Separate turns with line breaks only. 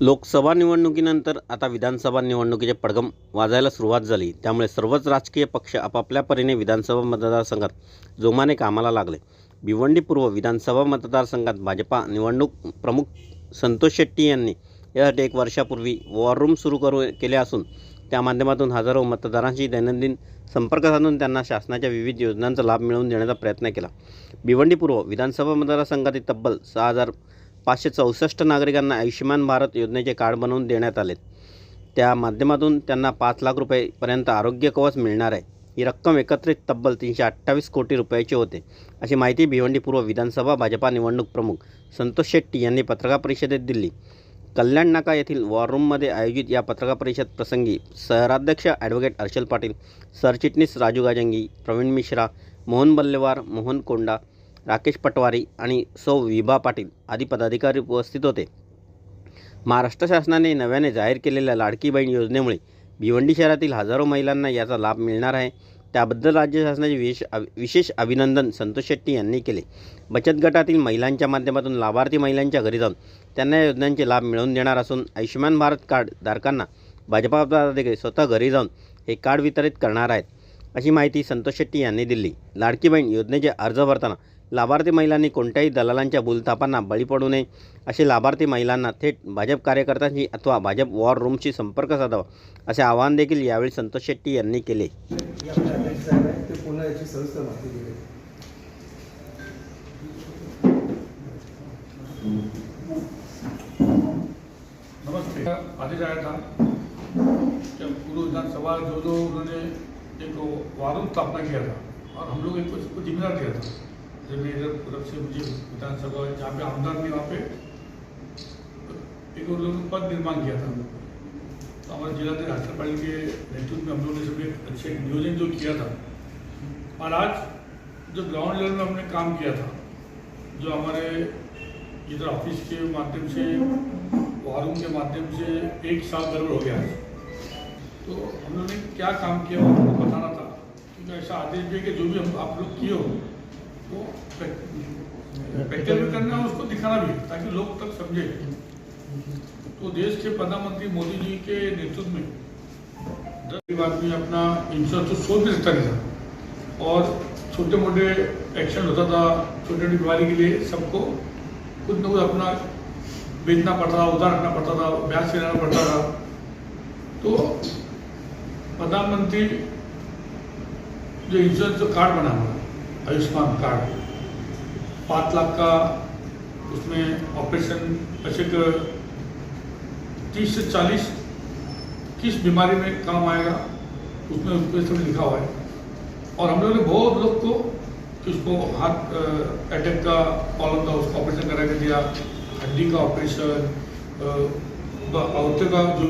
लोकसभा निवडणुकीनंतर आता विधानसभा निवडणुकीचे पडगम वाजायला सुरुवात झाली. त्यामुळे सर्वच राजकीय पक्ष आपापल्या परीने विधानसभा मतदारसंघात जोमाने कामाला लागले. भिवंडीपूर्व विधानसभा मतदारसंघात भाजपा निवडणूक प्रमुख संतोष शेट्टी यांनी यासाठी एक वर्षापूर्वी वॉर रूम सुरू करू केले असून त्या माध्यमातून हजारो मतदारांशी दैनंदिन संपर्क साधून त्यांना शासनाच्या विविध योजनांचा लाभ मिळवून देण्याचा प्रयत्न केला. भिवंडीपूर्व विधानसभा मतदारसंघातील तब्बल सहा हजार पाचशे चौसष्ट नागरिकांना आयुष्यमान भारत योजनेचे कार्ड बनवून देण्यात आले त्या माध्यमातून त्यांना पाच लाख रुपयेपर्यंत आरोग्य कवच मिळणार आहे. ही रक्कम एकत्रित तब्बल तीनशे अठ्ठावीस कोटी रुपयाची होते. अशी माहिती भिवंडीपूर्व विधानसभा भाजपा निवडणूक प्रमुख संतोष शेट्टी यांनी पत्रकार परिषदेत दिली. कल्याण नाका येथील वॉर रूममध्ये आयोजित या पत्रकार परिषद प्रसंगी शहराध्यक्ष ॲडव्होकेट हर्षल पाटील सरचिटणीस राजू गाजंगी प्रवीण मिश्रा मोहन बल्लेवार मोहन कोंडा राकेश पटवारी आणि सौ विभा पाटील आदी पदाधिकारी उपस्थित होते. महाराष्ट्र शासनाने नव्याने जाहीर केलेल्या लाडकी बहीण योजनेमुळे भिवंडी शहरातील हजारो महिलांना याचा लाभ मिळणार आहे. त्याबद्दल राज्य शासनाचे विशेष विशेष अभिनंदन संतोष शेट्टी यांनी केले. बचत गटातील महिलांच्या माध्यमातून लाभार्थी महिलांच्या घरी जाऊन त्यांना या योजनांचे लाभ मिळवून देणार असून आयुष्यमान भारत कार्ड धारकांना भाजपा पदाधिकारी स्वतः घरी जाऊन हे कार्ड वितरित करणार आहेत अशी माहिती संतोष शेट्टी यांनी दिली. लाडकी बहीण योजनेचे अर्ज भरताना लाभार्थी महिलांनी कोणत्याही दलालांच्या बोलतापांना बळी पडू नये असे लाभार्थी महिलांना थेट भाजप कार्यकर्त्यांशी अथवा भाजप वॉर रूमशी संपर्क साधावा असे आवाहन देखील यावेळी संतोष शेट्टी यांनी केले.
नमस्ते. आदेश पूर्व विधानसभा जो जो उन्होंने एक वारूम स्थापना किया था और हम लोग इनको जिम्मेदार दिया था जब मेरे तरफ़ से मुझे विधानसभा जहाँ पे आमदार थी वहाँ पे एक उन लोगों ने पद निर्माण किया था तो हमारे हर्षल पाटिल के नेतृत्व में हम लोगों ने सब एक अच्छे नियोजन जो किया था, और आज जो ग्राउंड लेवल में हमने काम किया था, जो हमारे इधर ऑफ़िस के माध्यम से वारूम के माध्यम से एक साल गड़बड़ हो गया है। तो हम लोगों ने क्या काम किया वो हमको बताना था। क्योंकि ऐसा आदेश भी कि जो भी हम आप लोग किए हो वो प्रैक्टिकल भी करना है उसको दिखाना भी ताकि लोग तक समझे। तो देश के प्रधानमंत्री मोदी जी के नेतृत्व में दस गरीब आदमी अपना इंश्योरेंस तो सोच भी सकता नहीं और छोटे मोटे एक्शन होता था छोटी छोटी बीमारी के लिए सबको कुछ न कुछ अपना बेचना पड़ता था, उधार रखना पड़ता था, ब्याज से लेना पड़ता था। तो प्रधानमंत्री जो इंश्योरेंस जो कार्ड बना हुआ आयुष्मान कार्ड। पाँच लाख का उसमें ऑपरेशन ऐसे तीस से चालीस किस बीमारी में काम आएगा, उसमें उसमें सब लिखा हुआ है। और हम लोगों ने बहुत लोग को उसको हाथ अटैक का प्रॉब्लम था, उसका ऑपरेशन करा के दिया, हड्डी का ऑपरेशन का जो